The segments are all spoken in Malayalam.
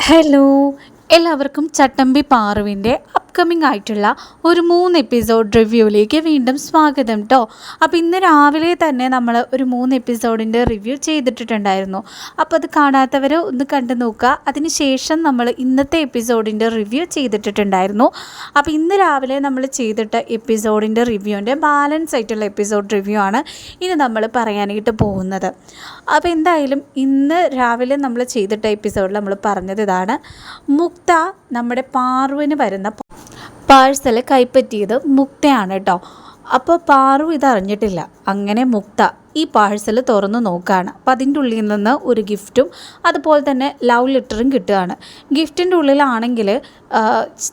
ഹലോ എല്ലാവർക്കും ചട്ടമ്പി പാറുവിന്റെ അപ്കമിങ് ആയിട്ടുള്ള ഒരു മൂന്ന് എപ്പിസോഡ് റിവ്യൂയിലേക്ക് വീണ്ടും സ്വാഗതം കേട്ടോ അപ്പോൾ ഇന്ന് രാവിലെ തന്നെ നമ്മൾ ഒരു മൂന്ന് എപ്പിസോഡിന്റെ റിവ്യൂ ചെയ്തിട്ടുണ്ടായിരുന്നു അപ്പോൾ അത് കാണാത്തവർ ഒന്ന് കണ്ടു നോക്കുക. അതിനുശേഷം നമ്മൾ ഇന്നത്തെ എപ്പിസോഡിന്റെ റിവ്യൂ ചെയ്തിട്ടുണ്ടായിരുന്നു അപ്പോൾ ഇന്ന് രാവിലെ നമ്മൾ ചെയ്തിട്ട എപ്പിസോഡിന്റെ റിവ്യൂവിന്റെ ബാലൻസ് ആയിട്ടുള്ള എപ്പിസോഡ് റിവ്യൂ ആണ് ഇനി നമ്മൾ പറയാനായിട്ട് പോകുന്നത്. അപ്പോൾ എന്തായാലും ഇന്ന് രാവിലെ നമ്മൾ ചെയ്തിട്ട എപ്പിസോഡിൽ നമ്മൾ പറഞ്ഞത് ഇതാണ്. മുക്ത നമ്മുടെ പാർവന് വരുന്ന പാഴ്സൽ കൈപ്പറ്റിയത് മുക്തയാണ് കേട്ടോ. അപ്പോൾ പാറു ഇതറിഞ്ഞിട്ടില്ല. അങ്ങനെ മുക്ത ഈ പാഴ്സൽ തുറന്ന് നോക്കുകയാണ് അപ്പോൾ അതിന്റെ ഉള്ളിൽ നിന്ന് ഒരു ഗിഫ്റ്റും അതുപോലെ തന്നെ ലവ് ലെറ്ററും കിട്ടുകയാണ്. ഗിഫ്റ്റിന്റെ ഉള്ളിലാണെങ്കിൽ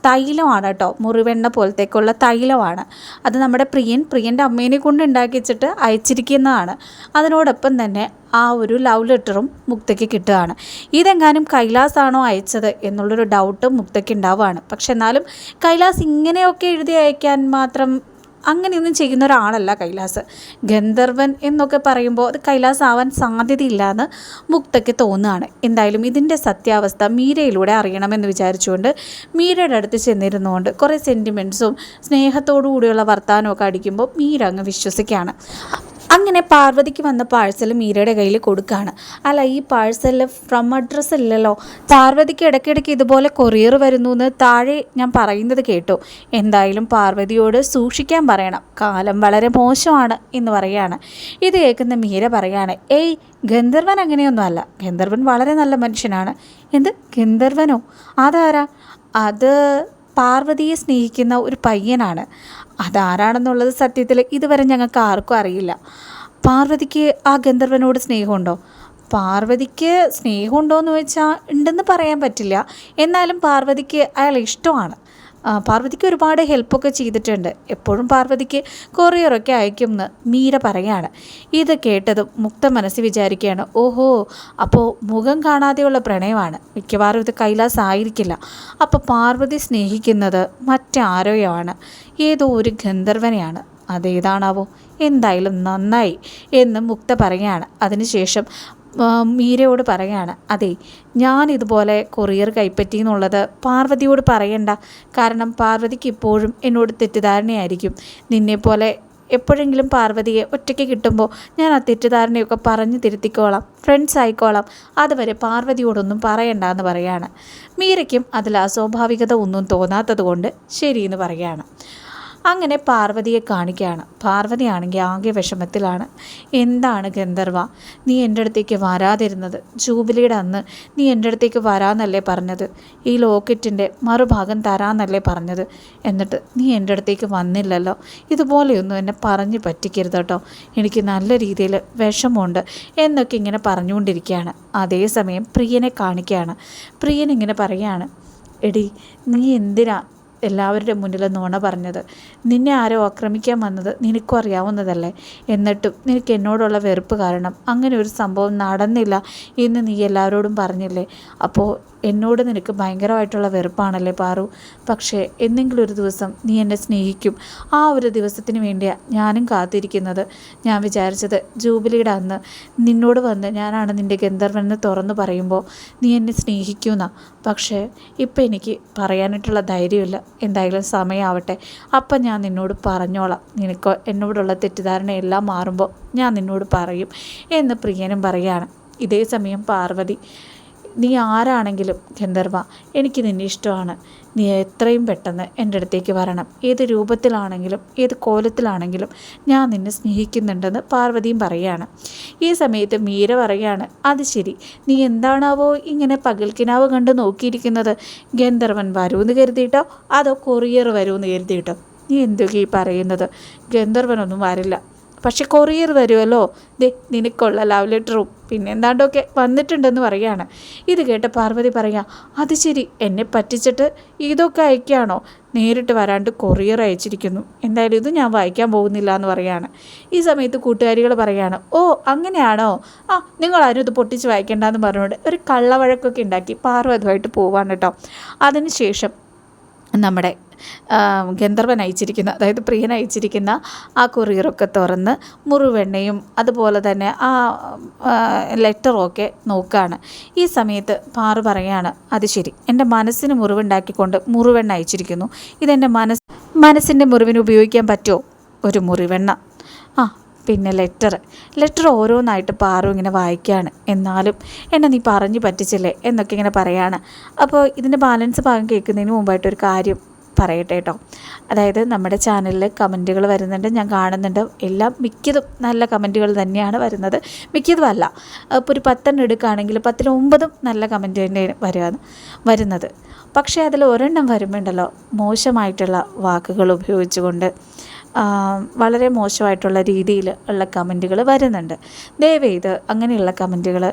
തൈലമാണ് കേട്ടോ. മുറിവെണ്ണ പോലത്തേക്കുള്ള തൈലമാണ്. അത് നമ്മുടെ പ്രിയൻ പ്രിയന്റെ അമ്മേനെ കൊണ്ട് ഉണ്ടാക്കിച്ചിട്ട് അയച്ചിരിക്കുന്നതാണ്. അതിനോടൊപ്പം തന്നെ ആ ഒരു ലവ് ലെറ്ററും മുക്തയ്ക്ക് കിട്ടുകയാണ്. ഇതെങ്ങാനും കൈലാസാണോ അയച്ചത് എന്നുള്ളൊരു ഡൗട്ട് മുക്തയ്ക്ക് ഉണ്ടാവുകയാണ്. പക്ഷെ എന്നാലും കൈലാസ് ഇങ്ങനെയൊക്കെ എഴുതി അയക്കാൻ മാത്രം അങ്ങനെയൊന്നും ചെയ്യുന്ന ഒരാളല്ല കൈലാസ്. ഗന്ധർവൻ എന്നൊക്കെ പറയുമ്പോൾ അത് കൈലാസ് ആവാൻ സാധ്യതയില്ല എന്ന് മുക്തയ്ക്ക് തോന്നുകയാണ്. എന്തായാലും ഇതിന്റെ സത്യാവസ്ഥ മീരയിലൂടെ അറിയണമെന്ന് വിചാരിച്ചുകൊണ്ട് മീരയുടെ അടുത്ത് ചെന്നിരുന്നുകൊണ്ട് കുറേ സെന്റിമെന്റ്സും സ്നേഹത്തോടു കൂടിയുള്ള വർത്തമാനമൊക്കെ അടിക്കുമ്പോൾ മീര അങ്ങ് വിശ്വസിക്കുകയാണ്. അങ്ങനെ പാർവതിക്ക് വന്ന പാഴ്സൽ മീരയുടെ കയ്യിൽ കൊടുക്കുകയാണ് അല്ല ഈ പാഴ്സലിൽ ഫ്രം അഡ്രസ്സ് ഇല്ലല്ലോ. പാർവതിക്ക് ഇടയ്ക്കിടയ്ക്ക് ഇതുപോലെ കൊറിയർ വരുന്നു എന്ന് താഴെ ഞാൻ പറയുന്നത് കേട്ടു. എന്തായാലും പാർവതിയോട് സൂക്ഷിക്കാൻ പറയണം. കാലം വളരെ മോശമാണ് എന്ന് പറയാണ് ഇത് കേൾക്കുന്ന മീര പറയാണ് ഏയ് ഗന്ധർവൻ അങ്ങനെയൊന്നുമല്ല. ഗന്ധർവൻ വളരെ നല്ല മനുഷ്യനാണ്. എന്ത്? ഗന്ധർവനോ? അതാരാ? അത് പാർവതിയെ സ്നേഹിക്കുന്ന ഒരു പയ്യനാണ്. അതാരാണെന്നുള്ളത് സത്യത്തിൽ ഇതുവരെ ഞങ്ങൾക്ക് ആർക്കും അറിയില്ല. പാർവതിക്ക് ആ ഗന്ധർവനോട് സ്നേഹമുണ്ടോ? പാർവതിക്ക് സ്നേഹമുണ്ടോയെന്ന് ചോദിച്ചാൽ ഉണ്ടെന്ന് പറയാൻ പറ്റില്ല. എന്നാലും പാർവതിക്ക് അയാൾ ഇഷ്ടമാണ്. പാർവതിക്ക് ഒരുപാട് ഹെൽപ്പൊക്കെ ചെയ്തിട്ടുണ്ട്. എപ്പോഴും പാർവതിക്ക് കൊറിയറൊക്കെ അയക്കുമെന്ന് മീര പറയാണ്. ഇത് കേട്ടതും മുക്ത മനസ്സ് വിചാരിക്കുകയാണ് ഓഹോ അപ്പോൾ മുഖം കാണാതെയുള്ള പ്രണയമാണ്. മിക്കവാറും ഇത് കൈലാസ് ആയിരിക്കില്ല. അപ്പോൾ പാർവതി സ്നേഹിക്കുന്നത് മറ്റാരോയാണ്? ഏതോ ഒരു ഗന്ധർവനെയാണ്. അതേതാണാവോ? എന്തായാലും നന്നായി എന്ന് മുക്ത പറയുകയാണ് അതിനുശേഷം മീരയോട് പറയുകയാണ് അതെ ഞാൻ ഇതുപോലെ കൊറിയർ കൈപ്പറ്റി എന്നുള്ളത് പാർവതിയോട് പറയണ്ട. കാരണം പാർവതിക്ക് ഇപ്പോഴും എന്നോട് തെറ്റിദ്ധാരണയായിരിക്കും. നിന്നെപ്പോലെ എപ്പോഴെങ്കിലും പാർവതിയെ ഒറ്റയ്ക്ക് കിട്ടുമ്പോൾ ഞാൻ ആ തെറ്റിദ്ധാരണയൊക്കെ പറഞ്ഞു തിരുത്തിക്കോളാം ഫ്രണ്ട്സ് ആയിക്കോളാം. അതുവരെ പാർവതിയോടൊന്നും പറയണ്ട എന്ന് പറയാണ്. മീരയ്ക്കും അതിൽ അസ്വാഭാവികത ഒന്നും തോന്നാത്തത് കൊണ്ട് ശരിയെന്ന് പറയാണ്. അങ്ങനെ പാർവതിയെ കാണിക്കുകയാണ്. പാർവതിയാണെങ്കിൽ ആകെ വിഷമത്തിലാണ്. എന്താണ് ഗന്ധർവ? നീ എന്റെ അടുത്തേക്ക് വരാതിരുന്നത്. ജൂബിലിയുടെ അന്ന് നീ എന്റെ അടുത്തേക്ക് വരാമെന്നല്ലേ പറഞ്ഞത്? ഈ ലോക്കറ്റിന്റെ മറുഭാഗം തരാമെന്നല്ലേ പറഞ്ഞത്? എന്നിട്ട് നീ എന്റെ അടുത്തേക്ക് വന്നില്ലല്ലോ? ഇതുപോലെയൊന്നും എന്നെ പറഞ്ഞു പറ്റിക്കരുത് കേട്ടോ. എനിക്ക് നല്ല രീതിയിൽ വിഷമമുണ്ട് എന്നൊക്കെ ഇങ്ങനെ പറഞ്ഞുകൊണ്ടിരിക്കുകയാണ്. അതേസമയം പ്രിയനെ കാണിക്കുകയാണ്. പ്രിയൻ ഇങ്ങനെ പറയുകയാണ് എടി നീ എന്തിനാ എല്ലാവരുടെ മുന്നിൽ നുണ പറഞ്ഞത്. നിന്നെ ആരോ ആക്രമിക്കാൻ വന്നത് നിനക്കും അറിയാവുന്നതല്ലേ? എന്നിട്ടും നിനക്ക് എന്നോടുള്ള വെറുപ്പ് കാരണം അങ്ങനെ ഒരു സംഭവം നടന്നില്ല എന്ന് നീ എല്ലാവരോടും പറഞ്ഞില്ലേ? അപ്പോൾ എന്നോട് നിനക്ക് ഭയങ്കരമായിട്ടുള്ള വെറുപ്പാണല്ലേ പാറു? പക്ഷേ എന്തെങ്കിലും ഒരു ദിവസം നീ എന്നെ സ്നേഹിക്കും. ആ ഒരു ദിവസത്തിന് വേണ്ടിയാണ് ഞാനും കാത്തിരിക്കുന്നത്. ഞാൻ വിചാരിച്ചത് ജൂബിലിയുടെ അന്ന് നിന്നോട് വന്ന് ഞാനാണ് നിന്റെ ഗന്ധർവൻ എന്ന് തുറന്നു പറയുമ്പോൾ നീ എന്നെ സ്നേഹിക്കുന്ന. പക്ഷേ ഇപ്പം എനിക്ക് പറയാനായിട്ടുള്ള ധൈര്യമില്ല. എന്തായാലും സമയമാവട്ടെ അപ്പം ഞാൻ നിന്നോട് പറഞ്ഞോളാം. നിനക്ക് എന്നോടുള്ള തെറ്റിദ്ധാരണയെല്ലാം മാറുമ്പോൾ ഞാൻ നിന്നോട് പറയും എന്ന് പ്രിയനും പറയുകയാണ്. ഇതേ സമയം പാർവതി നീ ആരാണെങ്കിലും ഗന്ധർവ എനിക്ക് നിന്നെ ഇഷ്ടമാണ്. നീ എത്രയും പെട്ടെന്ന് എന്റെ അടുത്തേക്ക് വരണം. ഏത് രൂപത്തിലാണെങ്കിലും ഏത് കോലത്തിലാണെങ്കിലും ഞാൻ നിന്നെ സ്നേഹിക്കുന്നുണ്ടെന്ന് പാർവതിയും പറയാണ്. ഈ സമയത്ത് മീര പറയാണ് അത് ശരി. നീ എന്താണാവോ ഇങ്ങനെ പകൽക്കിനാവ് കണ്ട് നോക്കിയിരിക്കുന്നത്? ഗന്ധർവൻ വരുമെന്ന് കരുതിയിട്ടോ? അതോ കൊറിയർ വരുമെന്ന് കരുതിയിട്ടോ? നീ എന്തൊക്കെ ഈ പറയുന്നത്? ഗന്ധർവനൊന്നും വരില്ല. പക്ഷെ കൊറിയർ വരുമല്ലോ ദേ നിനക്കുള്ള ലവ് ലെറ്ററും പിന്നെ എന്താണ്ടൊക്കെ വന്നിട്ടുണ്ടെന്ന് പറയാണ്. ഇത് കേട്ട് പാർവതി പറയുക അത് ശരി എന്നെ പറ്റിച്ചിട്ട് ഇതൊക്കെ അയക്കുകയാണോ നേരിട്ട് വരാണ്ട് കൊറിയർ അയച്ചിരിക്കുന്നു. എന്തായാലും ഇത് ഞാൻ വായിക്കാൻ പോകുന്നില്ല എന്ന് പറയാണ്. ഈ സമയത്ത് കൂട്ടുകാരികൾ പറയാണ് ഓ അങ്ങനെയാണോ? ആ നിങ്ങളാരും ഇത് പൊട്ടിച്ച് വായിക്കേണ്ടെന്ന് പറഞ്ഞുകൊണ്ട് ഒരു കള്ളവഴക്കൊക്കെ ഉണ്ടാക്കി പാർവതുമായിട്ട് പോവാണ് കേട്ടോ. അതിനുശേഷം നമ്മുടെ ഗന്ധർവൻ അയച്ചിരിക്കുന്ന അതായത് പ്രിയൻ അയച്ചിരിക്കുന്ന ആ കൊറിയറൊക്കെ തുറന്ന് മുറിവെണ്ണയും അതുപോലെ തന്നെ ആ ലെറ്ററൊക്കെ നോക്കുകയാണ് ഈ സമയത്ത് പാറു പറയാണ് അത് ശരി. എന്റെ മനസ്സിന് മുറിവുണ്ടാക്കിക്കൊണ്ട് മുറിവെണ്ണ അയച്ചിരിക്കുന്നു. ഇതെന്റെ മനസ് മനസ്സിന്റെ മുറിവിന് ഉപയോഗിക്കാൻ പറ്റുമോ? ഒരു മുറിവെണ്ണ. ആ പിന്നെ ലെറ്റർ ലെറ്റർ ഓരോന്നായിട്ട് പാറു ഇങ്ങനെ വായിക്കുകയാണ് എന്നാലും എന്നെ നീ പറഞ്ഞു പറ്റിച്ചില്ലേ? എന്നൊക്കെ ഇങ്ങനെ പറയാണ്. അപ്പോൾ ഇതിന്റെ ബാലൻസ് ഭാഗം കേൾക്കുന്നതിന് മുമ്പായിട്ട് ഒരു കാര്യം പറയട്ടെ കേട്ടോ അതായത് നമ്മുടെ ചാനലിൽ കമന്റുകൾ വരുന്നുണ്ട്. ഞാൻ കാണുന്നുണ്ട്. എല്ലാം മിക്കതും നല്ല കമന്റുകൾ തന്നെയാണ് വരുന്നത്. മിക്കതും അല്ല. ഇപ്പോൾ ഒരു പത്തെണ്ണം എടുക്കുകയാണെങ്കിൽ പത്തിൽ ഒമ്പതും നല്ല കമന്റ് തന്നെ വരുന്നത് വരുന്നത്. പക്ഷേ അതിൽ ഒരെണ്ണം വരുമ്പോണ്ടല്ലോ മോശമായിട്ടുള്ള വാക്കുകൾ ഉപയോഗിച്ചുകൊണ്ട് വളരെ മോശമായിട്ടുള്ള രീതിയിൽ ഉള്ള കമന്റുകൾ വരുന്നുണ്ട്. ദയവേത് അങ്ങനെയുള്ള കമന്റുകൾ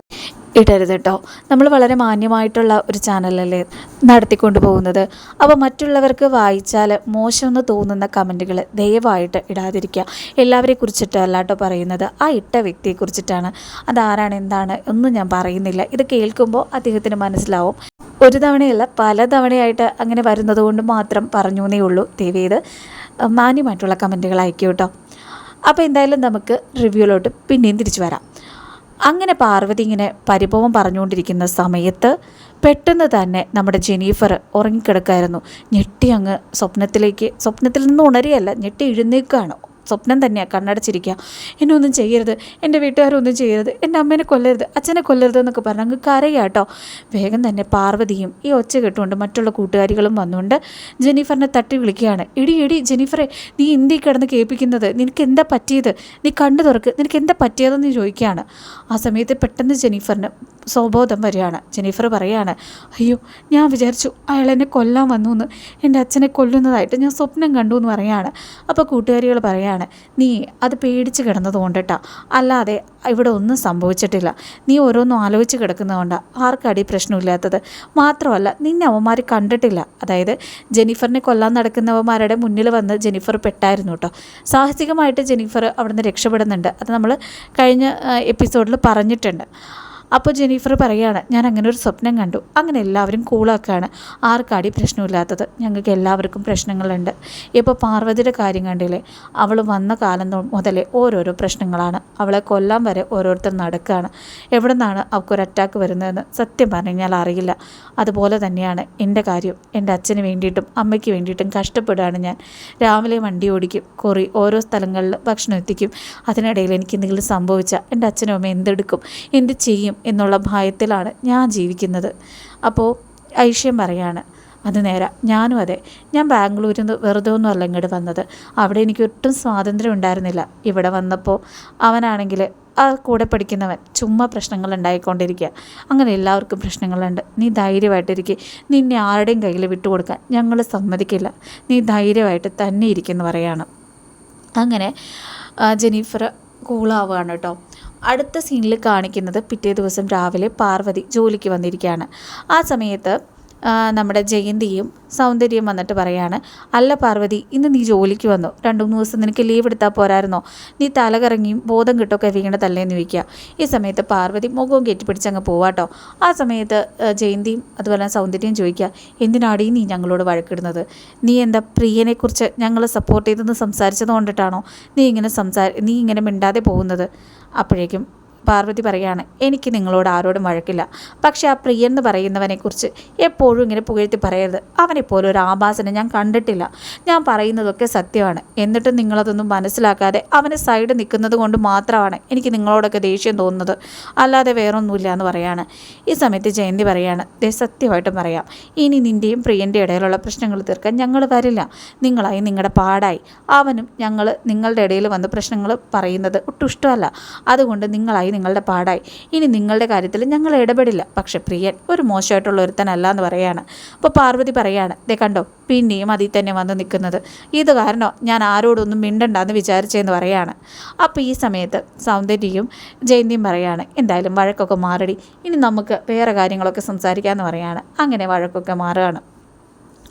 ഇടരുത് കേട്ടോ. നമ്മൾ വളരെ മാന്യമായിട്ടുള്ള ഒരു ചാനലല്ലേ നടത്തിക്കൊണ്ട് പോകുന്നത്. അപ്പോൾ മറ്റുള്ളവർക്ക് വായിച്ചാൽ മോശമെന്ന് തോന്നുന്ന കമന്റുകൾ ദയവായിട്ട് ഇടാതിരിക്കുക. എല്ലാവരെ കുറിച്ചിട്ടല്ല കേട്ടോ പറയുന്നത്. ആ ഇട്ട വ്യക്തിയെ കുറിച്ചിട്ടാണ്. അതാരാണ് എന്താണ് ഒന്നും ഞാൻ പറയുന്നില്ല. ഇത് കേൾക്കുമ്പോൾ അദ്ദേഹത്തിന് മനസ്സിലാവും. ഒരു തവണയല്ല പല തവണയായിട്ട് അങ്ങനെ വരുന്നത് കൊണ്ട് മാത്രം പറഞ്ഞു എന്നേ ഉള്ളൂ ദേവിയത് മാന്യമായിട്ടുള്ള കമന്റുകൾ അയക്കും കേട്ടോ അപ്പോൾ എന്തായാലും നമുക്ക് റിവ്യൂലോട്ട് പിന്നെയും തിരിച്ചു വരാം. അങ്ങനെ പാർവതി ഇങ്ങനെ പരിഭവം പറഞ്ഞുകൊണ്ടിരിക്കുന്ന സമയത്ത് പെട്ടെന്ന് തന്നെ നമ്മുടെ ജെനീഫർ ഉറങ്ങിക്കിടക്കായിരുന്നു. ഞെട്ടി അങ്ങ് സ്വപ്നത്തിലേക്ക് സ്വപ്നത്തിൽ നിന്ന് ഉണരുകയല്ല ഞെട്ടി എഴുന്നേൽക്കുകയാണ്. സ്വപ്നം തന്നെയാണ് കണ്ണടച്ചിരിക്കുക എന്നെ ഒന്നും ചെയ്യരുത്. എന്റെ വീട്ടുകാരൊന്നും ചെയ്യരുത്. എന്റെ അമ്മേനെ കൊല്ലരുത്. അച്ഛനെ കൊല്ലരുത് എന്നൊക്കെ പറഞ്ഞ് അങ്ങ് കരയാട്ടോ. വേഗം തന്നെ പാർവതിയും ഈ ഒച്ച കേട്ടുകൊണ്ട് മറ്റുള്ള കൂട്ടുകാരികളും വന്നുകൊണ്ട് ജെനിഫറിനെ തട്ടി വിളിക്കുകയാണ്. ഇടി ഇടി ജെനിഫറെ നീ ഇന്ത്യ കിടന്ന് കേൾപ്പിക്കുന്നത് നിനക്ക് എന്താ പറ്റിയത്? നീ കണ്ടു തുറക്ക്. നിനക്ക് എന്താ പറ്റിയതെന്ന് ചോദിക്കുകയാണ്. ആ സമയത്ത് പെട്ടെന്ന് ജെനിഫറിന് സ്വബോധം വരികയാണ്. ജെനിഫർ പറയുകയാണ് അയ്യോ ഞാൻ വിചാരിച്ചു അയാൾ എന്നെ കൊല്ലാൻ വന്നു എന്ന് എന്റെ അച്ഛനെ കൊല്ലുന്നതായിട്ട് ഞാൻ സ്വപ്നം കണ്ടു എന്ന് പറയാണ്. അപ്പോൾ കൂട്ടുകാരികൾ പറയാണ് നീ അത് പേടിച്ച് കിടന്നത് അല്ലാതെ ഇവിടെ ഒന്നും സംഭവിച്ചിട്ടില്ല. നീ ഓരോന്നും ആലോചിച്ച് കിടക്കുന്നതുകൊണ്ടാണ് ആർക്കടി പ്രശ്നമില്ലാത്തത്? മാത്രമല്ല നിന്നെ അവന്മാർ കണ്ടിട്ടില്ല. അതായത് ജെനിഫറിനെ കൊല്ലാൻ നടക്കുന്നവന്മാരുടെ മുന്നിൽ വന്ന് ജെനിഫർ പെട്ടായിരുന്നു കേട്ടോ സാഹസികമായിട്ട് ജെനിഫർ അവിടുന്ന് രക്ഷപ്പെടുന്നുണ്ട്. അത് നമ്മൾ കഴിഞ്ഞ എപ്പിസോഡിൽ പറഞ്ഞിട്ടുണ്ട്. അപ്പോൾ ജെനീഫർ പറയുകയാണ് ഞാൻ അങ്ങനെ ഒരു സ്വപ്നം കണ്ടു. അങ്ങനെ എല്ലാവരും കൂളാക്കാണ് ആർക്കാടി പ്രശ്നമില്ലാത്തത്? ഞങ്ങൾക്ക് എല്ലാവർക്കും പ്രശ്നങ്ങളുണ്ട്. ഇപ്പോൾ പാർവതിയുടെ കാര്യം കണ്ടില്ലേ? അവൾ വന്ന കാലം മുതലേ ഓരോരോ പ്രശ്നങ്ങളാണ്. അവളെ കൊല്ലാൻ വരെ ഓരോരുത്തർ നടക്കുകയാണ്. എവിടെ നിന്നാണ് അവൾക്കൊരു അറ്റാക്ക് വരുന്നതെന്ന് സത്യം പറഞ്ഞാൽ അറിയില്ല. അതുപോലെ തന്നെയാണ് എന്റെ കാര്യം. എന്റെ അച്ഛന് വേണ്ടിയിട്ടും അമ്മയ്ക്ക് വേണ്ടിയിട്ടും കഷ്ടപ്പെടുകയാണ് ഞാൻ. രാവിലെ വണ്ടി ഓടിക്കും. കുറി ഓരോ സ്ഥലങ്ങളിൽ ഭക്ഷണം എത്തിക്കും. അതിനിടയിൽ എനിക്ക് എന്തെങ്കിലും സംഭവിച്ചാൽ എന്റെ അച്ഛനും അമ്മ എന്തെടുക്കും? എന്ത് ചെയ്യും? എന്നുള്ള ഭയത്തിലാണ് ഞാൻ ജീവിക്കുന്നത്. അപ്പോൾ ഐഷ്യം പറയാണ് അത് നേരെ ഞാനും അതെ. ഞാൻ ബാംഗ്ലൂരിൽ നിന്ന് വെറുതെ ഒന്നും അല്ല ഇങ്ങോട്ട് വന്നത്. അവിടെ എനിക്ക് ഒട്ടും സ്വാതന്ത്ര്യം ഉണ്ടായിരുന്നില്ല. ഇവിടെ വന്നപ്പോൾ അവനാണെങ്കിൽ ആ കൂടെ പഠിക്കുന്നവൻ ചുമ്മാ പ്രശ്നങ്ങൾ ഉണ്ടായിക്കൊണ്ടിരിക്കുക അങ്ങനെ എല്ലാവർക്കും പ്രശ്നങ്ങളുണ്ട്. നീ ധൈര്യമായിട്ടിരിക്കുക നിന്നെ ആരുടെയും കയ്യിൽ വിട്ടുകൊടുക്കാൻ ഞങ്ങൾ സമ്മതിക്കില്ല. നീ ധൈര്യമായിട്ട് തന്നെ ഇരിക്കുന്നു പറയാണ്. അങ്ങനെ ജെനീഫർ കൂളാവുകയാണ് കേട്ടോ. അടുത്ത സീനിൽ കാണിക്കുന്നത് പിറ്റേ ദിവസം രാവിലെ പാർവതി ജോലിക്ക് വന്നിരിക്കുകയാണ്. ആ സമയത്ത് നമ്മുടെ ജയന്തിയും സൗന്ദര്യം വന്നിട്ട് പറയാണ് അല്ല പാർവതി ഇന്ന് നീ ജോലിക്ക് വന്നു? രണ്ടു മൂന്ന് ദിവസം നിനക്ക് ലീവ് എടുത്താൽ പോരായിരുന്നോ? നീ തലകറങ്ങിയും ബോധം കിട്ടൊക്കെ വീണതല്ലേന്ന് ചോദിക്കുക. ഈ സമയത്ത് പാർവതി മുഖവും കെട്ടിപ്പിടിച്ച് അങ്ങ് പോവാട്ടോ ആ സമയത്ത് ജയന്തിയും അതുപോലെ സൗന്ദര്യം ചോദിക്കുക എന്തിനാടി നീ ഞങ്ങളോട് വഴക്കിടുന്നത്? നീ എന്താ പ്രിയനെക്കുറിച്ച് ഞങ്ങൾ സപ്പോർട്ട് ചെയ്തെന്ന് സംസാരിച്ചത് കൊണ്ടിട്ടാണോ? നീ ഇങ്ങനെ സംസാ നീ ഇങ്ങനെ മിണ്ടാതെ പോകുന്നത്? അപ്പോഴേക്കും പാർവതി പറയാണ് എനിക്ക് നിങ്ങളോട് ആരോടും വഴക്കില്ല. പക്ഷേ ആ പ്രിയൻ എന്ന് പറയുന്നവനെക്കുറിച്ച് എപ്പോഴും ഇങ്ങനെ പുകഴ്ത്തി പറയരുത്. അവനെപ്പോലെ ഒരു ആഭാസനെ ഞാൻ കണ്ടിട്ടില്ല. ഞാൻ പറയുന്നതൊക്കെ സത്യമാണ്. എന്നിട്ടും നിങ്ങളതൊന്നും മനസ്സിലാക്കാതെ അവന് സൈഡ് നിൽക്കുന്നത് കൊണ്ട് മാത്രമാണ് എനിക്ക് നിങ്ങളോടൊക്കെ ദേഷ്യം തോന്നുന്നത്. അല്ലാതെ വേറൊന്നുമില്ല എന്ന് പറയാണ്. ഈ സമയത്ത് ജയന്തി പറയാണ് ദേ സത്യമായിട്ടും പറയാം. ഇനി നിന്റെയും പ്രിയന്റെ ഇടയിലുള്ള പ്രശ്നങ്ങൾ തീർക്കാൻ ഞങ്ങൾ വരില്ല. നിങ്ങളായി നിങ്ങളുടെ പാടായി. അവനും ഞങ്ങൾ നിങ്ങളുടെ ഇടയിൽ വന്ന് പ്രശ്നങ്ങൾ പറയുന്നത് ഒട്ടും ഇഷ്ടമല്ല. അതുകൊണ്ട് നിങ്ങളായി നിങ്ങളുടെ പാടായി. ഇനി നിങ്ങളുടെ കാര്യത്തിൽ ഞങ്ങൾ ഇടപെടില്ല. പക്ഷെ പ്രിയൻ ഒരു മോശമായിട്ടുള്ള ഒരുത്തനല്ല എന്ന് പറയാണ്. അപ്പോൾ പാർവതി പറയാണ് ദേ കണ്ടോ പിന്നെയും അതിൽ തന്നെ വന്ന് നിൽക്കുന്നത്. ഇത് കാരണം ഞാൻ ആരോടൊന്നും മിണ്ടണ്ടെന്ന് വിചാരിച്ചതെന്ന് പറയാണ്. അപ്പോൾ ഈ സമയത്ത് സൗന്ദര്യയും ജയന്തിയും പറയാണ് എന്തായാലും വഴക്കൊക്കെ മാറടി. ഇനി നമുക്ക് വേറെ കാര്യങ്ങളൊക്കെ സംസാരിക്കാമെന്ന് പറയാണ്. അങ്ങനെ വഴക്കൊക്കെ മാറുകയാണ്.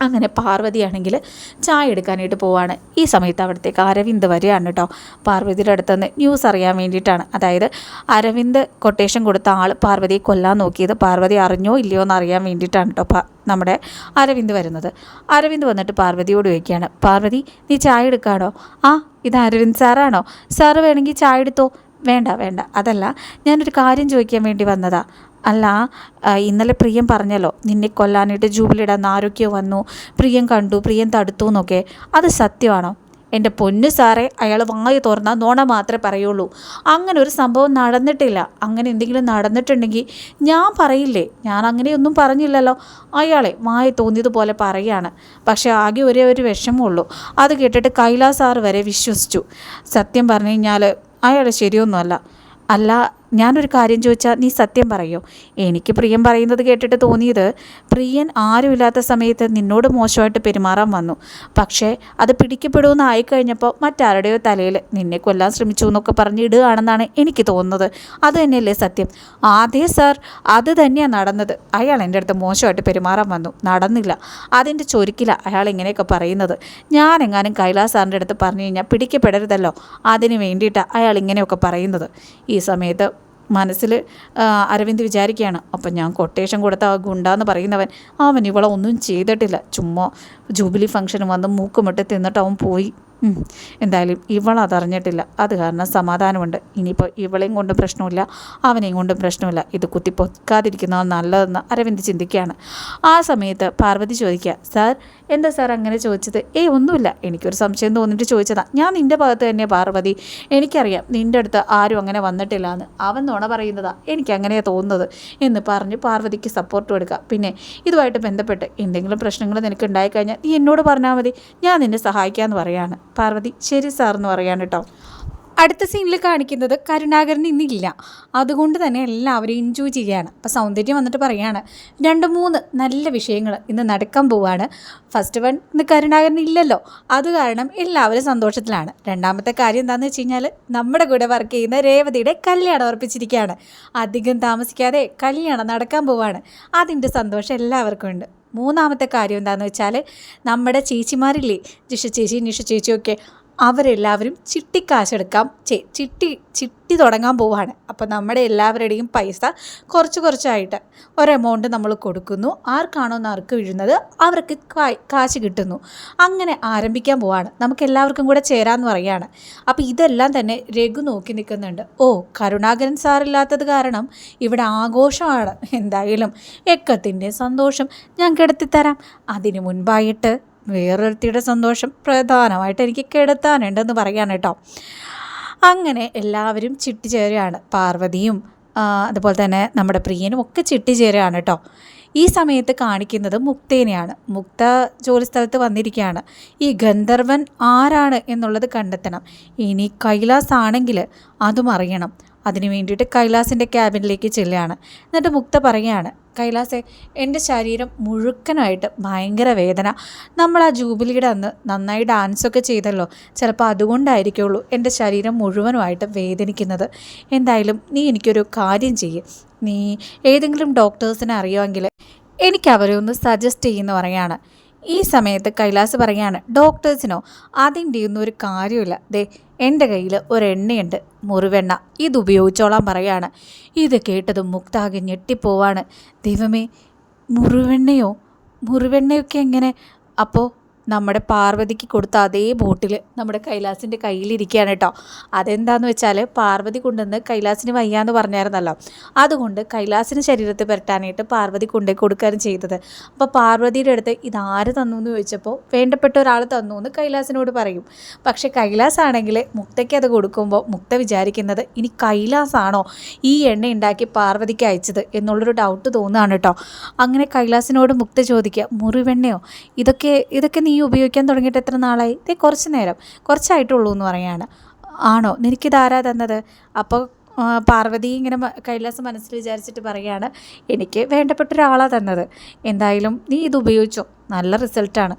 അങ്ങനെ പാർവതിയാണെങ്കിൽ ചായ എടുക്കാനായിട്ട് പോവാണ്. ഈ സമയത്ത് അവിടത്തേക്ക് അരവിന്ദ് വരികയാണ് കേട്ടോ. പാർവതിയുടെ അടുത്തുനിന്ന് ന്യൂസ് അറിയാൻ വേണ്ടിയിട്ടാണ്. അതായത് അരവിന്ദ് കൊട്ടേഷൻ കൊടുത്ത ആൾ പാർവതിയെ കൊല്ലാൻ നോക്കിയത് പാർവതി അറിഞ്ഞോ ഇല്ലയോ എന്ന് അറിയാൻ വേണ്ടിയിട്ടാണ് കേട്ടോ നമ്മുടെ അരവിന്ദ് വരുന്നത്. അരവിന്ദ് വന്നിട്ട് പാർവതിയോട് ചോദിക്കുകയാണ് പാർവതി നീ ചായ എടുക്കാണോ? ആ ഇത് അരവിന്ദ് സാറാണോ സാറ് വേണമെങ്കിൽ ചായ എടുത്തോ? വേണ്ട വേണ്ട. അതല്ല ഞാനൊരു കാര്യം ചോദിക്കാൻ വേണ്ടി വന്നതാ. അല്ല ഇന്നലെ പ്രിയം പറഞ്ഞല്ലോ നിന്നെ കൊല്ലാനായിട്ട് ജൂബിലിടാൻ ആരൊക്കെയോ വന്നു. പ്രിയം കണ്ടു പ്രിയം തടുത്തു എന്നൊക്കെ. അത് സത്യമാണോ? എന്റെ പൊന്നു സാറേ അയാൾ വായി തുറന്നാൽ നോണ മാത്രമേ പറയുള്ളൂ. അങ്ങനെ ഒരു സംഭവം നടന്നിട്ടില്ല. അങ്ങനെ എന്തെങ്കിലും നടന്നിട്ടുണ്ടെങ്കിൽ ഞാൻ പറയില്ലേ? ഞാൻ അങ്ങനെയൊന്നും പറഞ്ഞില്ലല്ലോ. അയാളെ വായി തോന്നിയതുപോലെ പറയാണ്. പക്ഷേ ആകെ ഒരേ ഒരു വിഷമമുള്ളൂ അത് കേട്ടിട്ട് കൈലാസ് സാറ് വരെ വിശ്വസിച്ചു. സത്യം പറഞ്ഞു കഴിഞ്ഞാൽ അയാൾ ശരിയൊന്നുമല്ല. അല്ല ഞാനൊരു കാര്യം ചോദിച്ചാൽ നീ സത്യം പറയോ? എനിക്ക് പ്രിയൻ പറയുന്നത് കേട്ടിട്ട് തോന്നിയത് പ്രിയൻ ആരുമില്ലാത്ത സമയത്ത് നിന്നോട് മോശമായിട്ട് പെരുമാറാൻ വന്നു. പക്ഷേ അത് പിടിക്കപ്പെടുമെന്ന് ആയിക്കഴിഞ്ഞപ്പോൾ മറ്റാരുടെയോ തലയിൽ നിന്നെ കൊല്ലാൻ ശ്രമിച്ചു എന്നൊക്കെ പറഞ്ഞ് ഇടുകയാണെന്നാണ് എനിക്ക് തോന്നുന്നത്. അത് തന്നെയല്ലേ സത്യം? ആദ്യ സാർ അത് തന്നെയാണ് നടന്നത്. അയാൾ എന്റെ അടുത്ത് മോശമായിട്ട് പെരുമാറാൻ വന്നു. നടന്നില്ല. അതിന്റെ ചൊരുക്കില അയാൾ ഇങ്ങനെയൊക്കെ പറയുന്നത്. ഞാൻ എങ്ങാനും കൈലാസ് സാറിന്റെ അടുത്ത് പറഞ്ഞു കഴിഞ്ഞാൽ പിടിക്കപ്പെടരുതല്ലോ. അതിന് വേണ്ടിയിട്ടാണ് അയാൾ ഇങ്ങനെയൊക്കെ പറയുന്നത്. ഈ സമയത്ത് മനസ്സിൽ അരവിന്ദ് വിചാരിക്കുകയാണ് അപ്പം ഞാൻ കൊട്ടേഷൻ കൊടുത്ത ആ ഗുണ്ടാന്ന് പറയുന്നവൻ. അവൻ ഇവളെ ഒന്നും ചെയ്തിട്ടില്ല. ചുമ്മാ ജൂബിലി ഫംഗ്ഷന് വന്ന് മൂക്കുമിട്ട് തിന്നിട്ട് അവൻ പോയി. എന്തായാലും ഇവളതറിഞ്ഞിട്ടില്ല അത് കാരണം സമാധാനമുണ്ട്. ഇനിയിപ്പോൾ ഇവളെയും കൊണ്ടും പ്രശ്നമില്ല അവനെയും കൊണ്ടും പ്രശ്നമില്ല. ഇത് കുത്തിപ്പൊക്കാതിരിക്കുന്നവൻ നല്ലതെന്ന് അരവിന്ദ് ചിന്തിക്കുകയാണ്. ആ സമയത്ത് പാർവതി ചോദിക്കുക സാർ എന്താ സാർ അങ്ങനെ ചോദിച്ചത്? ഏയ് ഒന്നുമില്ല. എനിക്കൊരു സംശയം തോന്നിയിട്ട് ചോദിച്ചതാ. ഞാൻ നിന്റെ ഭാഗത്ത് തന്നെ പാർവതി. എനിക്കറിയാം നിന്റെ അടുത്ത് ആരും അങ്ങനെ വന്നിട്ടില്ല എന്ന് അവൻ നുണ പറയുന്നതാ. അങ്ങനെയാണ് തോന്നുന്നത് എന്ന് പറഞ്ഞ് പാർവതിക്ക് സപ്പോർട്ട് കൊടുക്കുക. പിന്നെ ഇതുമായിട്ട് ബന്ധപ്പെട്ട് എന്തെങ്കിലും പ്രശ്നങ്ങൾ നിനക്ക് ഉണ്ടായിക്കഴിഞ്ഞാൽ നീ എന്നോട് പറഞ്ഞാൽ മതി. ഞാൻ നിന്നെ സഹായിക്കാമെന്ന് പറയാണ്. പാർവതി ശരി സാർ എന്ന് പറയാണ് കേട്ടോ. അടുത്ത സീനിൽ കാണിക്കുന്നത് കരുണാകരൻ ഇന്നില്ല. അതുകൊണ്ട് തന്നെ എല്ലാവരും എൻജോയ് ചെയ്യുകയാണ്. അപ്പോൾ സൗന്ദര്യം വന്നിട്ട് പറയാണ് രണ്ട് മൂന്ന് നല്ല വിഷയങ്ങൾ ഇന്ന് നടക്കാൻ പോവാണ്. ഫസ്റ്റ് വൺ ഇന്ന് കരുണാകരൻ ഇല്ലല്ലോ. അത് കാരണം എല്ലാവരും സന്തോഷത്തിലാണ്. രണ്ടാമത്തെ കാര്യം എന്താണെന്ന് വെച്ച് കഴിഞ്ഞാൽ നമ്മുടെ കൂടെ വർക്ക് ചെയ്യുന്ന രേവതിയുടെ കല്യാണം ഉറപ്പിച്ചിരിക്കുകയാണ്. അധികം താമസിക്കാതെ കല്യാണം നടക്കാൻ പോവാണ്. അതിന്റെ സന്തോഷം എല്ലാവർക്കും ഉണ്ട്. മൂന്നാമത്തെ കാര്യം എന്താണെന്ന് വെച്ചാൽ നമ്മുടെ ചേച്ചിമാരില്ലേ ജിഷ ചേച്ചി നിഷ ചേച്ചിയൊക്കെ അവരെല്ലാവരും ചിട്ടിക്കാശെടുക്കാം. ചിട്ടി ചിട്ടി തുടങ്ങാൻ പോവുകയാണ് അപ്പോൾ നമ്മുടെ എല്ലാവരുടെയും പൈസ കുറച്ച് കുറച്ചായിട്ട് ഒരു എമൗണ്ട് നമ്മൾ കൊടുക്കുന്നു. ആർക്കാണോ ആർക്ക് വീഴുന്നത് അവർക്ക് കാശ് കിട്ടുന്നു. അങ്ങനെ ആരംഭിക്കാൻ പോവാണ്. നമുക്ക് എല്ലാവർക്കും കൂടെ ചേരാമെന്ന് പറയുകയാണ് അപ്പോൾ ഇതെല്ലാം തന്നെ രഘു നോക്കി നിൽക്കുന്നുണ്ട്. ഓ കരുണാകരൻ സാറില്ലാത്തത് കാരണം ഇവിടെ ആഘോഷമാണ്. എന്തായാലും എക്കത്തിന്റെ സന്തോഷം ഞാൻ കെടുത്തിത്തരാം അതിനു മുൻപായിട്ട് വേറൊരുത്തിയുടെ സന്തോഷം പ്രധാനമായിട്ട് എനിക്ക് കെടുത്താനുണ്ടെന്ന് പറയാൻ കേട്ടോ. അങ്ങനെ എല്ലാവരും ചിട്ടിച്ചേരുകയാണ് പാർവതിയും അതുപോലെ തന്നെ നമ്മുടെ പ്രിയനും ഒക്കെ ചിട്ടിച്ചേരുകയാണ് കേട്ടോ. ഈ സമയത്ത് കാണിക്കുന്നത് മുക്തേനെയാണ്. മുക്ത ജോലിസ്ഥലത്ത് വന്നിരിക്കുകയാണ്. ഈ ഗന്ധർവൻ ആരാണ് എന്നുള്ളത് കണ്ടെത്തണം. ഇനി കൈലാസ് ആണെങ്കിൽ അതും അറിയണം. അതിനു വേണ്ടിയിട്ട് കൈലാസിന്റെ ക്യാബിനിലേക്ക് ചെല്ലുകയാണ്. എന്നിട്ട് മുക്ത പറയുകയാണ് കൈലാസെ എന്റെ ശരീരം മുഴുക്കനായിട്ട് ഭയങ്കര വേദന. നമ്മൾ ആ ജൂബിലിയുടെ അന്ന് നന്നായി ഡാൻസൊക്കെ ചെയ്തല്ലോ. ചിലപ്പോൾ അതുകൊണ്ടായിരിക്കുള്ളൂ എന്റെ ശരീരം മുഴുവനുമായിട്ട് വേദനിക്കുന്നത്. എന്തായാലും നീ എനിക്കൊരു കാര്യം ചെയ്യും. നീ ഏതെങ്കിലും ഡോക്ടേഴ്സിനെ അറിയുമെങ്കിൽ എനിക്ക് അവരെ ഒന്ന് സജസ്റ്റ് ചെയ്യുന്ന പറയാണ് ഈ സമയത്ത് കൈലാസ് പറയാണ് ഡോക്ടേഴ്സിനോ ഒന്നും ഒരു കാര്യമില്ല ദേ എന്റെ കയ്യിൽ ഒരെണ്ണയുണ്ട് മുറിവെണ്ണ. ഇത് ഉപയോഗിച്ചോളാൻ പറയാണ് ഇത് കേട്ടതും മുക്താകെ ഞെട്ടിപ്പോവാണ്. ദൈവമേ മുറിവെണ്ണയോ? മുറിവെണ്ണയൊക്കെ എങ്ങനെ? അപ്പോൾ നമ്മുടെ പാർവതിക്ക് കൊടുത്ത അതേ ബോട്ടിൽ നമ്മുടെ കൈലാസിന്റെ കയ്യിലിരിക്കുകയാണ് കേട്ടോ. അതെന്താണെന്ന് വെച്ചാൽ പാർവതി കൊണ്ടുവന്ന് കൈലാസിന് വയ്യാന്ന് പറഞ്ഞായിരുന്നല്ലോ. അതുകൊണ്ട് കൈലാസിന് ശരീരത്തിൽ പുരട്ടാനായിട്ട് പാർവതി കൊണ്ടുപോയി കൊടുക്കുകയാണ് ചെയ്തത്. അപ്പോൾ പാർവതിയുടെ അടുത്ത് ഇതാര് തന്നു എന്ന് ചോദിച്ചപ്പോൾ വേണ്ടപ്പെട്ട ഒരാൾ തന്നു എന്ന് കൈലാസിനോട് പറയും. പക്ഷേ കൈലാസ് ആണെങ്കിൽ മുക്തയ്ക്ക് അത് കൊടുക്കുമ്പോൾ മുക്ത വിചാരിക്കുന്നത് ഇനി കൈലാസാണോ ഈ എണ്ണ ഉണ്ടാക്കി പാർവതിക്ക് അയച്ചത് എന്നുള്ളൊരു ഡൗട്ട് തോന്നുകയാണ് കേട്ടോ. അങ്ങനെ കൈലാസിനോട് മുക്ത ചോദിക്കുക മുറിവെണ്ണയോ? ഇതൊക്കെ ഇതൊക്കെ നീ നീ ഉപയോഗിക്കാൻ തുടങ്ങിയിട്ട് എത്ര നാളായി? ഇതേ കുറച്ച് നേരം. കുറച്ചായിട്ടുള്ളൂ എന്ന് പറയാണ് ആണോ? നിനക്കിതാരാ തന്നത്? അപ്പോൾ പാർവതി ഇങ്ങനെ കൈലാസം മനസ്സിൽ വിചാരിച്ചിട്ട് പറയുകയാണ് എനിക്ക് വേണ്ടപ്പെട്ട ഒരാളാണ് തന്നത്. എന്തായാലും നീ ഇത് ഉപയോഗിച്ചോ. നല്ല റിസൾട്ടാണ്.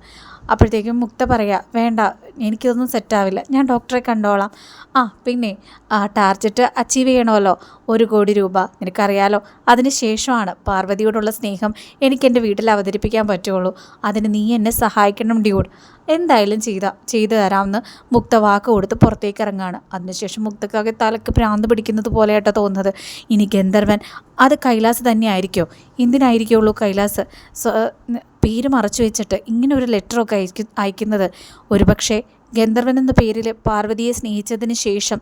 അപ്പോഴത്തേക്കും മുക്ത പറയുക വേണ്ട എനിക്കിതൊന്നും സെറ്റാവില്ല ഞാൻ ഡോക്ടറെ കണ്ടോളാം. ആ പിന്നെ ആ ടാർജറ്റ് അച്ചീവ് ചെയ്യണമല്ലോ. ഒരു കോടി രൂപ. നിനക്കറിയാലോ അതിന് ശേഷമാണ് പാർവതിയോടുള്ള സ്നേഹം എനിക്ക് എന്റെ വീട്ടിൽ അവതരിപ്പിക്കാൻ പറ്റുള്ളൂ. അതിന് നീ എന്നെ സഹായിക്കണം ഡ്യൂഡ് എന്തായാലും ചെയ്ത ചെയ്തു തരാമെന്ന് മുക്ത വാക്ക് കൊടുത്ത് പുറത്തേക്ക് ഇറങ്ങാണ്. അതിനുശേഷം മുക്തക്കാകെ തലക്ക് ഭ്രാന്ത് പിടിക്കുന്നത് പോലെയാട്ടോ തോന്നുന്നത്. ഇനി ഗന്ധർവൻ അത് കൈലാസ് തന്നെയായിരിക്കുമോ എന്തിനായിരിക്കുള്ളൂ കൈലാസ്? പേര് മറച്ചു വെച്ചിട്ട് ഇങ്ങനെ ഒരു ലെറ്ററൊക്കെ അയക്കു അയക്കുന്നത്. ഒരുപക്ഷെ ഗന്ധർവൻ എന്ന പേരിൽ പാർവതിയെ സ്നേഹിച്ചതിന് ശേഷം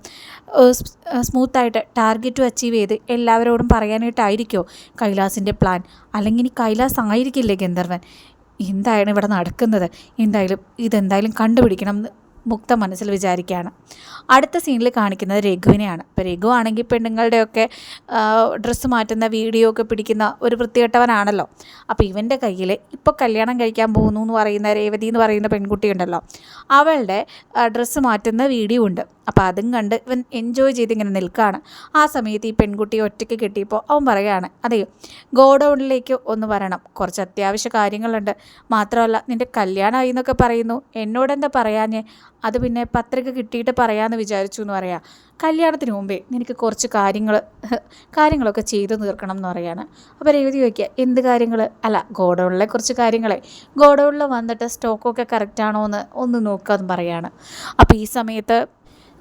സ്മൂത്തായിട്ട് ടാർഗറ്റ് അച്ചീവ് ചെയ്ത് എല്ലാവരോടും പറയാനായിട്ടായിരിക്കുമോ കൈലാസിന്റെ പ്ലാൻ അല്ലെങ്കിൽ ഇനി കൈലാസ് ആയിരിക്കില്ലേ ഗന്ധർവൻ? എന്താണ് ഇവിടെ നടക്കുന്നത്? എന്തായാലും ഇതെന്തായാലും കണ്ടുപിടിക്കണം എന്ന് മുക്ത മനസ്സിൽ വിചാരിക്കുകയാണ്. അടുത്ത സീനിൽ കാണിക്കുന്നത് രഘുവിനെയാണ്. ഇപ്പോൾ രഘു ആണെങ്കിൽ പെണ്ണുങ്ങളുടെയൊക്കെ ഡ്രസ്സ് മാറ്റുന്ന വീഡിയോ ഒക്കെ പിടിക്കുന്ന ഒരു വൃത്തികെട്ടവനാണല്ലോ. അപ്പോൾ ഇവന്റെ കയ്യിൽ ഇപ്പോൾ കല്യാണം കഴിക്കാൻ പോകുന്നു എന്ന് പറയുന്ന രേവതി എന്ന് പറയുന്ന പെൺകുട്ടിയുണ്ടല്ലോ. അവളുടെ ഡ്രസ്സ് മാറ്റുന്ന വീഡിയോ ഉണ്ട്. അപ്പോൾ അതും കണ്ട് ഇവൻ എൻജോയ് ചെയ്ത് ഇങ്ങനെ നിൽക്കുകയാണ്. ആ സമയത്ത് ഈ പെൺകുട്ടിയെ ഒറ്റയ്ക്ക് കിട്ടിയപ്പോൾ അവൻ പറയുകയാണ് അതെ ഗോഡൗണിലേക്ക് ഒന്ന് വരണം. കുറച്ച് അത്യാവശ്യ കാര്യങ്ങളുണ്ട്. മാത്രമല്ല നിന്റെ കല്യാണമായി എന്നൊക്കെ പറയുന്നു. എന്നോടെന്താ പറയാഞ്ഞേ? അത് പിന്നെ പത്രിക കിട്ടിയിട്ട് പറയാമെന്ന് വിചാരിച്ചു എന്ന് പറയാം. കല്യാണത്തിന് മുമ്പേ നിനക്ക് കുറച്ച് കാര്യങ്ങൾ കാര്യങ്ങളൊക്കെ ചെയ്തു തീർക്കണം എന്ന് പറയാണ്. അപ്പോൾ രേവതി ചോദിക്കുക എന്ത് കാര്യങ്ങൾ അല്ല ഗോഡൗണിലെ കുറച്ച് കാര്യങ്ങളെ. ഗോഡൗണിൽ വന്നിട്ട് സ്റ്റോക്കൊക്കെ കറക്റ്റാണോ എന്ന് ഒന്ന് നോക്കാമെന്ന് പറയാണ്. അപ്പോൾ ഈ സമയത്ത്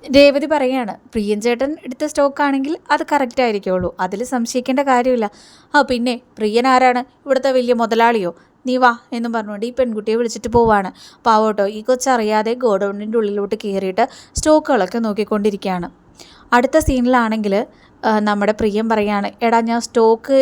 രേവതി പറയാണ് പ്രിയൻ ചേട്ടൻ എടുത്ത സ്റ്റോക്ക് ആണെങ്കിൽ അത് കറക്റ്റ് ആയിരിക്കുള്ളൂ. അതിൽ സംശയിക്കേണ്ട കാര്യമില്ല. ആ പിന്നെ പ്രിയൻ ആരാണ്? ഇവിടുത്തെ വലിയ മുതലാളിയോ? നീ വാ എന്ന് പറഞ്ഞുകൊണ്ട് ഈ പെൺകുട്ടിയെ വിളിച്ചിട്ട് പോവാണ്. പാവോട്ടോ ഈ കൊച്ചറിയാതെ ഗോഡൗണിന്റെ ഉള്ളിലോട്ട് കയറിയിട്ട് സ്റ്റോക്കുകളൊക്കെ നോക്കിക്കൊണ്ടിരിക്കുകയാണ്. അടുത്ത സീനിലാണെങ്കിൽ നമ്മുടെ പ്രിയം പറയാണ് എടാ ഞാൻ സ്റ്റോക്ക്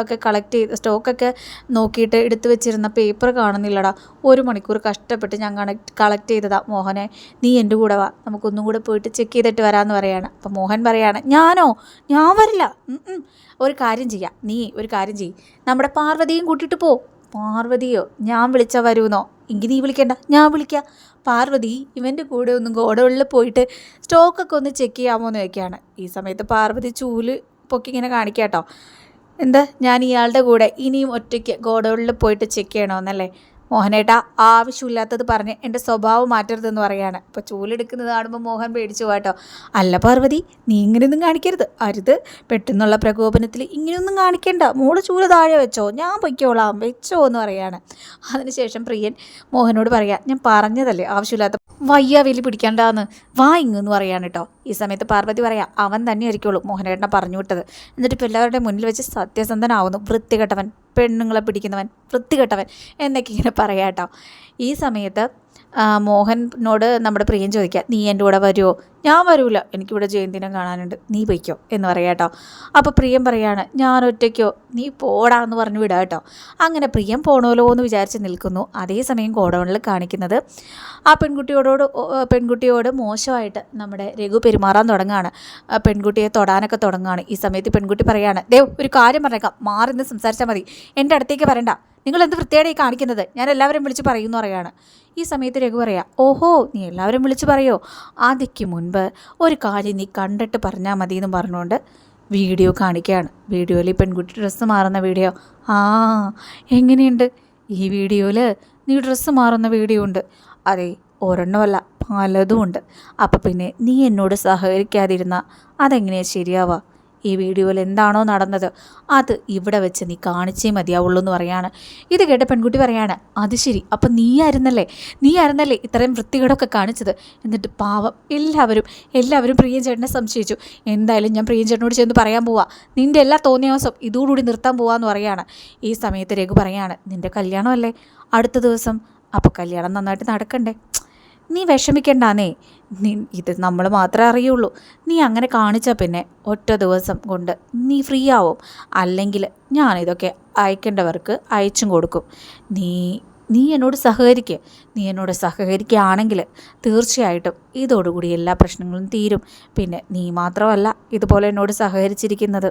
ഒക്കെ കളക്ട് ചെയ്ത് സ്റ്റോക്കൊക്കെ നോക്കിയിട്ട് എടുത്തു വെച്ചിരുന്ന പേപ്പർ കാണുന്നില്ലടാ. ഒരു മണിക്കൂർ കഷ്ടപ്പെട്ട് ഞാൻ കണക്ട് കളക്ട് ചെയ്തതാ. മോഹനെ നീ എന്റെ കൂടെ വാ. നമുക്കൊന്നും കൂടെ പോയിട്ട് ചെക്ക് ചെയ്തിട്ട് വരാമെന്ന് പറയാണ്. അപ്പോൾ മോഹൻ പറയാണ് ഞാനോ? ഞാൻ വരില്ല. ഒരു കാര്യം ചെയ്യാം. നീ ഒരു കാര്യം ചെയ്യ്. നമ്മുടെ പാർവതിയും കൂട്ടിയിട്ട് പോ. പാർവതിയോ ഞാൻ വിളിച്ചാൽ വരുമെന്നോ എങ്കിൽ നീ വിളിക്കണ്ട ഞാൻ വിളിക്കാം. പാർവതി ഇവന്റെ കൂടെ ഒന്ന് ഗോഡൗണിൽ പോയിട്ട് സ്റ്റോക്കൊക്കെ ഒന്ന് ചെക്ക് ചെയ്യാമോ എന്ന് ചോദിക്കുകയാണ്. ഈ സമയത്ത് പാർവതി ചൂൽ പൊക്കി ഇങ്ങനെ കാണിക്കാട്ടോ. എന്താ ഞാൻ ഇയാളുടെ കൂടെ ഇനിയും ഒറ്റയ്ക്ക് ഗോഡൗണിൽ പോയിട്ട് ചെക്ക് ചെയ്യണമെന്നല്ലേ മോഹനേട്ട ആവശ്യമില്ലാത്തത് പറഞ്ഞ് എന്റെ സ്വഭാവം മാറ്റരുതെന്ന് പറയാണ്. ഇപ്പോൾ ചൂലെടുക്കുന്നത് കാണുമ്പോൾ മോഹൻ പേടിച്ചു പോട്ടോ അല്ല പാർവതി നീ ഇങ്ങനെയൊന്നും കാണിക്കരുത്. അരുത്. പെട്ടെന്നുള്ള പ്രകോപനത്തിൽ ഇങ്ങനെയൊന്നും കാണിക്കേണ്ട. മോൾ ചൂൽ താഴെ വെച്ചോ ഞാൻ പൊയ്ക്കോളാം വെച്ചോ എന്ന് പറയാണ്. അതിനുശേഷം പ്രിയൻ മോഹനോട് പറയാം ഞാൻ പറഞ്ഞതല്ലേ ആവശ്യമില്ലാത്ത വയ്യ വെല്ലു പിടിക്കണ്ടെന്ന്. വാ ഇങ്ങെന്ന് പറയാണ് കേട്ടോ ഈ സമയത്ത് പാർവതി പറയാം അവൻ തന്നെ ആയിരിക്കുള്ളൂ മോഹനേട്ടനെ പറഞ്ഞു വിട്ടത്. എന്നിട്ട് എല്ലാവരുടെ മുന്നിൽ വെച്ച് സത്യസന്ധനാവുന്നു. വൃത്തികെട്ടവൻ പെണ്ണുങ്ങളെ പിടിക്കുന്നവൻ വൃത്തികെട്ടവൻ എന്നൊക്കെ ഇങ്ങനെ പറയാം കേട്ടോ ഈ സമയത്ത് മോഹനോട് നമ്മുടെ പ്രിയം ചോദിക്കുക നീ എന്റെ കൂടെ വരുമോ ഞാൻ വരൂല. എനിക്കിവിടെ ജയന്തിനെ കാണാനുണ്ട്. നീ പൊയ്ക്കോ എന്ന് പറയാം കേട്ടോ. അപ്പോൾ പ്രിയം പറയാണ് ഞാൻ ഒറ്റയ്ക്കോ? നീ പോടാന്ന് പറഞ്ഞു വിടാം കേട്ടോ. അങ്ങനെ പ്രിയം പോണോലോ എന്ന് വിചാരിച്ച് നിൽക്കുന്നു. അതേസമയം ഗോഡൗണിൽ കാണിക്കുന്നത് ആ പെൺകുട്ടിയോടോട് പെൺകുട്ടിയോട് മോശമായിട്ട് നമ്മുടെ രഘു പെരുമാറാൻ തുടങ്ങുകയാണ് പെൺകുട്ടിയെ തൊടാനൊക്കെ തുടങ്ങുകയാണ് ഈ സമയത്ത് പെൺകുട്ടി പറയാണ് ദേവ് ഒരു കാര്യം പറഞ്ഞേക്കാം. മാറി നിന്ന് സംസാരിച്ചാൽ മതി. എന്റെ അടുത്തേക്ക് വരണ്ട. നിങ്ങൾ എന്ത് വൃത്തിയായി കാണിക്കുന്നത്? ഞാൻ എല്ലാവരും വിളിച്ച് പറയുന്നു പറയാണ്. ഈ സമയത്ത് രഘു പറയാം ഓഹോ നീ എല്ലാവരും വിളിച്ച് പറയോ? ആദ്യയ്ക്ക് മുൻപ് ഒരു കാര്യം നീ കണ്ടിട്ട് പറഞ്ഞാൽ മതി എന്ന് പറഞ്ഞുകൊണ്ട് വീഡിയോ കാണിക്കുകയാണ്. വീഡിയോയിൽ പെൺകുട്ടി ഡ്രസ്സ് മാറുന്ന വീഡിയോ. ആ എങ്ങനെയുണ്ട്? ഈ വീഡിയോയിൽ നീ ഡ്രസ്സ് മാറുന്ന വീഡിയോ ഉണ്ട്. അതെ ഒരെണ്ണമല്ല പലതും ഉണ്ട്. അപ്പം പിന്നെ നീ എന്നോട് സഹകരിക്കാതിരുന്ന അതെങ്ങനെയാണ് ശരിയാവുക ഈ വീഡിയോയിൽ എന്താണോ നടന്നത് അത് ഇവിടെ വെച്ച് നീ കാണിച്ചേ മതിയാവുള്ളൂ എന്ന് പറയാണ്. ഇത് കേട്ട പെൺകുട്ടി പറയാണ് അത് ശരി അപ്പം നീ ആയിരുന്നല്ലേ നീ ആയിരുന്നല്ലേ ഇത്രയും വൃത്തികേടൊക്കെ കാണിച്ചത്? എന്നിട്ട് പാവം എല്ലാവരും എല്ലാവരും പ്രിയൻ ചേട്ടനെ സംശയിച്ചു. എന്തായാലും ഞാൻ പ്രിയൻ ചേട്ടനോട് ചെന്ന് പറയാൻ പോവാ. നിന്റെ എല്ലാ തോന്നിയാവസം ഇതോടുകൂടി നിർത്താൻ പോവാന്ന് പറയാണ്. ഈ സമയത്ത് രഘു പറയാണ് നിന്റെ കല്യാണമല്ലേ അടുത്ത ദിവസം? അപ്പോൾ കല്യാണം നന്നായിട്ട് നടക്കണ്ടേ? നീ വിഷമിക്കണ്ടാന്നേ. നീ ഇത് നമ്മൾ മാത്രമേ അറിയുള്ളൂ. നീ അങ്ങനെ കാണിച്ചാൽ പിന്നെ ഒറ്റ ദിവസം കൊണ്ട് നീ ഫ്രീ ആവും. അല്ലെങ്കിൽ ഞാനിതൊക്കെ അയക്കേണ്ടവർക്ക് അയച്ചും കൊടുക്കും. നീ നീ എന്നോട് സഹകരിക്കുക നീ എന്നോട് സഹകരിക്കുകയാണെങ്കിൽ തീർച്ചയായിട്ടും ഇതോടുകൂടി എല്ലാ പ്രശ്നങ്ങളും തീരും. പിന്നെ നീ മാത്രമല്ല ഇതുപോലെ എന്നോട് സഹകരിച്ചിരിക്കുന്നത്.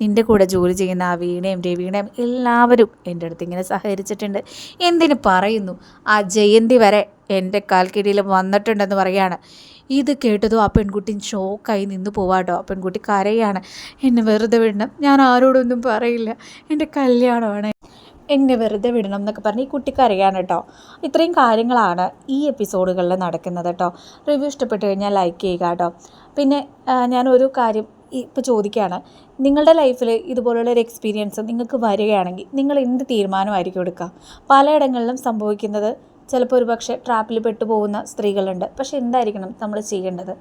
നിന്റെ കൂടെ ജോലി ചെയ്യുന്ന ആ വീണയും രവീണയും എല്ലാവരും എന്റെ അടുത്ത് ഇങ്ങനെ സഹകരിച്ചിട്ടുണ്ട്. എന്തിനു പറയുന്നു? ആ ജയന്തി വരെ എന്റെ കാൽക്കിടിയിൽ വന്നിട്ടുണ്ടെന്ന് പറയാണ് ഇത് കേട്ടതും ആ പെൺകുട്ടി ഷോക്കായി നിന്ന് പോവാട്ടോ. ആ പെൺകുട്ടി കരയാണ്. എന്നെ വെറുതെ വിടണം. ഞാൻ ആരോടൊന്നും പറയില്ല. എന്റെ കല്യാണമാണ്. എന്നെ വെറുതെ വിടണം എന്നൊക്കെ പറഞ്ഞ് ഈ കുട്ടിക്ക് അറിയാൻ കേട്ടോ. ഇത്രയും കാര്യങ്ങളാണ് ഈ എപ്പിസോഡുകളിൽ നടക്കുന്നത് കേട്ടോ. റിവ്യൂ ഇഷ്ടപ്പെട്ടു കഴിഞ്ഞാൽ ലൈക്ക് ചെയ്യുക കേട്ടോ. പിന്നെ ഞാനൊരു കാര്യം ഇപ്പോൾ ചോദിക്കുകയാണ്. നിങ്ങളുടെ ലൈഫിൽ ഇതുപോലുള്ള ഒരു എക്സ്പീരിയൻസ് നിങ്ങൾക്ക് വരികയാണെങ്കിൽ നിങ്ങൾ എന്ത് തീരുമാനമായിരിക്കും എടുക്കുക? പലയിടങ്ങളിലും സംഭവിക്കുന്നത് ചിലപ്പോൾ ഒരു പക്ഷേ ട്രാപ്പിൽ പെട്ടുപോകുന്ന സ്ത്രീകളുണ്ട്. പക്ഷെ എന്തായിരിക്കണം നമ്മൾ ചെയ്യേണ്ടത്?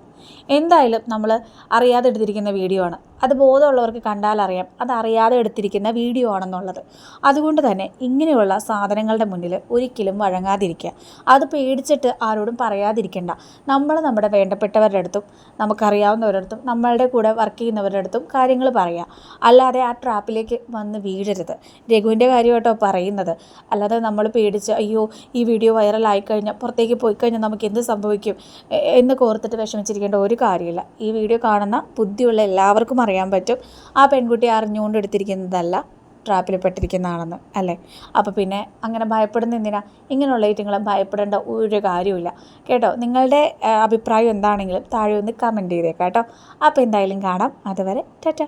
എന്തായാലും നമ്മൾ അറിയാതെ എടുത്തിരിക്കുന്ന വീഡിയോ ആണ്. അത് ബോധമുള്ളവർക്ക് കണ്ടാൽ അറിയാം. അത് അറിയാതെ എടുത്തിരിക്കുന്ന വീഡിയോ ആണെന്നുള്ളത്. അതുകൊണ്ട് തന്നെ ഇങ്ങനെയുള്ള സാധനങ്ങളുടെ മുന്നിൽ ഒരിക്കലും വഴങ്ങാതിരിക്കുക. അത് പേടിച്ചിട്ട് ആരോടും പറയാതിരിക്കേണ്ട. നമ്മൾ നമ്മുടെ വേണ്ടപ്പെട്ടവരുടെ അടുത്തും നമുക്കറിയാവുന്നവരുടെ അടുത്തും നമ്മളുടെ കൂടെ വർക്ക് ചെയ്യുന്നവരുടെ അടുത്തും കാര്യങ്ങൾ പറയുക അല്ലാതെ ആ ട്രാപ്പിലേക്ക് വന്ന് വീഴരുത്. രഘുവിന്റെ കാര്യമായിട്ടോ പറയുന്നത്. അല്ലാതെ നമ്മൾ പേടിച്ച് അയ്യോ ഈ വീഡിയോ വൈറലായി കഴിഞ്ഞാൽ പുറത്തേക്ക് പോയി കഴിഞ്ഞാൽ നമുക്ക് എന്ത് സംഭവിക്കും? എന്ന് കോർത്തിട്ട് വിഷമിച്ചിരിക്കേണ്ട ഒരു കാര്യമില്ല. ഈ വീഡിയോ കാണുന്ന ബുദ്ധിയുള്ള എല്ലാവർക്കും അറിയാൻ പറ്റും. ആ പെൺകുട്ടി അറിഞ്ഞുകൊണ്ട് എടുത്തിരിക്കുന്നതല്ല ട്രാപ്പിൽ പെട്ടിരിക്കുന്നതാണെന്ന് അല്ലേ? അപ്പോൾ പിന്നെ അങ്ങനെ ഭയപ്പെടുന്ന എന്തിനാ? ഇങ്ങനെയുള്ള ഐറ്റങ്ങളെ ഭയപ്പെടേണ്ട ഒരു കാര്യമില്ല കേട്ടോ നിങ്ങളുടെ അഭിപ്രായം എന്താണെങ്കിലും താഴെ ഒന്ന് കമന്റ് ചെയ്തേക്കാം കേട്ടോ. അപ്പോൾ എന്തായാലും കാണാം. അതുവരെ ടാറ്റ.